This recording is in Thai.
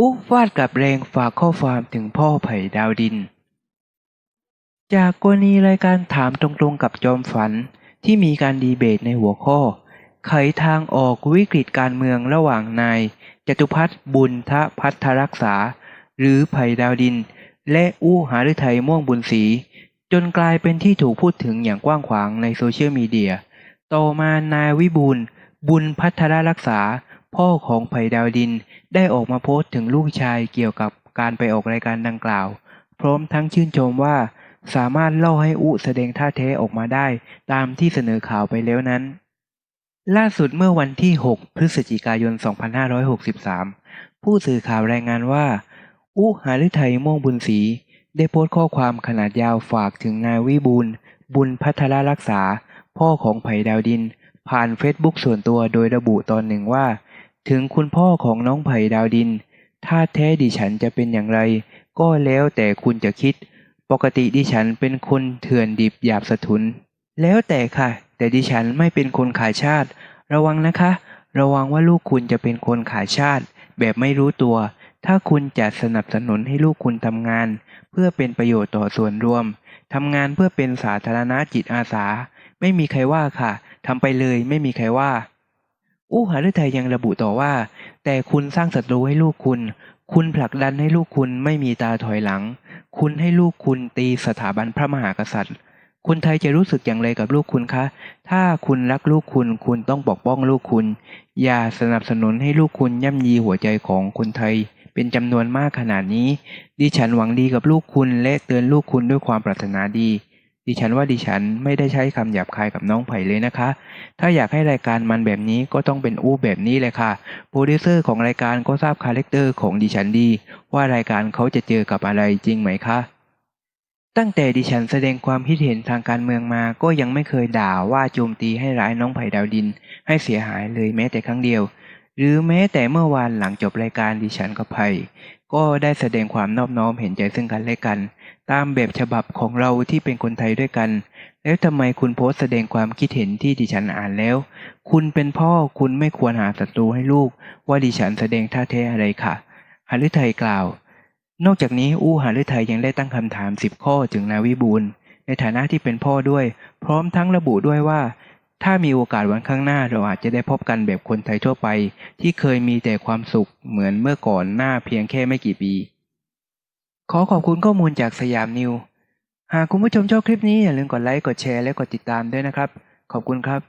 อุ๊ฟาดกลับแรงฝากข้อความถึงพ่อไผ่ดาวดิน จากกรณีรายการถามตรงๆกับจอมฝันที่มีการดีเบตในหัวข้อ ไขทางออกวิกฤตการเมืองระหว่างนายจตุพัฒน์บุญทพัฒรักษา หรือไผ่ดาวดิน และอู้หาฤทัยม่วงบุญศรีจนกลายเป็นที่ถูกพูดถึงอย่างกว้างขวางในโซเชียลมีเดีย ต่อมานายวิบูลบุญพัฒรรักษา พ่อของไผ่ดาวดินได้ออกมาโพสต์ถึงลูกชายเกี่ยวกับการไปออกรายการดังกล่าว พร้อมทั้งชื่นชมว่าสามารถเล่าให้อุแสดงท่าแท้ออกมาได้ตามที่เสนอข่าวไปแล้วนั้น ล่าสุดเมื่อวันที่ 6 พฤศจิกายน 2563 ผู้สื่อข่าวรายงานว่า อุหาฤทัยม่วงบุญศรีได้โพสต์ข้อความขนาดยาวฝากถึงนายวิบูลบุญพัฒรรักษา พ่อของไผ่ดาวดิน ผ่านเฟซบุ๊กส่วนตัวโดยระบุตอนหนึ่งว่า ถึงคุณพ่อของน้องไผ่ดาวดิน ถ้าแท้ดิฉันจะเป็นอย่างไร ก็แล้วแต่คุณจะคิด ปกติดิฉันเป็นคนเถื่อนดิบหยาบสะทุน แล้วแต่ค่ะ แต่ดิฉันไม่เป็นคนขายชาติ ระวังนะคะ ระวังว่าลูกคุณจะเป็นคนขายชาติ แบบไม่รู้ตัว ถ้าคุณจะสนับสนุนให้ลูกคุณทำงาน เพื่อเป็นประโยชน์ต่อส่วนรวมทำงานเพื่อเป็นสาธารณะจิตอาสา ไม่มีใครว่าค่ะทำไปเลยไม่มีใครว่า อู้หาฤทัยยังระบุต่อว่า แต่คุณสร้างศัตรูให้ลูกคุณ คุณผลักดันให้ลูกคุณไม่มีตาถอยหลัง คุณให้ลูกคุณตีสถาบันพระมหากษัตริย์คนไทยจะรู้สึกอย่างไรกับลูกคุณคะ ถ้าคุณรักลูกคุณ คุณต้องปกป้องลูกคุณ อย่าสนับสนุนให้ลูกคุณย่ำยีหัวใจของคนไทย เป็นจำนวนมากขนาดนี้ ดิฉันหวังดีกับลูกคุณและเตือนลูกคุณด้วยความปรารถนาดี ดิฉันว่าดิฉันไม่ได้ใช้คำหยาบคายกับน้องไผ่เลยนะคะ ถ้าอยากให้รายการมันแบบนี้ก็ต้องเป็นอู้แบบนี้เลยค่ะ โปรดิวเซอร์ของรายการก็ทราบคาแรคเตอร์ของดิฉันดี ว่ารายการเขาจะเจอกับอะไรจริงไหมคะ ตั้งแต่ดิฉันแสดงความคิดเห็นทางการเมืองมา ก็ยังไม่เคยด่าว่าโจมตีให้ร้ายน้องไผ่ดาวดิน ให้เสียหายเลยแม้แต่ครั้งเดียว หรือแม้แต่เมื่อวานหลังจบรายการดิฉันกับไผ่ก็ได้แสดงความนอบน้อมเห็นใจซึ่งกันและกัน ตามแบบฉบับของเราที่เป็นคนไทยด้วยกัน แล้วทำไมคุณโพสแสดงความคิดเห็นที่ดิฉันอ่านแล้ว คุณเป็นพ่อคุณไม่ควรหาศัตรูให้ลูก ว่าดิฉันแสดงท่าแท้อะไรค่ะหาฤทัยกล่าว นอกจากนี้อู้หฤทัยยังได้ตั้งคำถามสิบข้อถึงนายวิบูลในฐานะที่เป็นพ่อด้วย พร้อมทั้งระบุด้วยว่า ถ้ามีโอกาสวันข้างหน้าเราอาจจะได้พบกันแบบคนไทยทั่วไป ที่เคยมีแต่ความสุขเหมือนเมื่อก่อนหน้าเพียงแค่ไม่กี่ปี ขอขอบคุณข้อมูลจากสยามนิว หากคุณผู้ชมชอบคลิปนี้อย่าลืมกดไลค์ กดแชร์ และกดติดตามด้วยนะครับ ขอบคุณครับ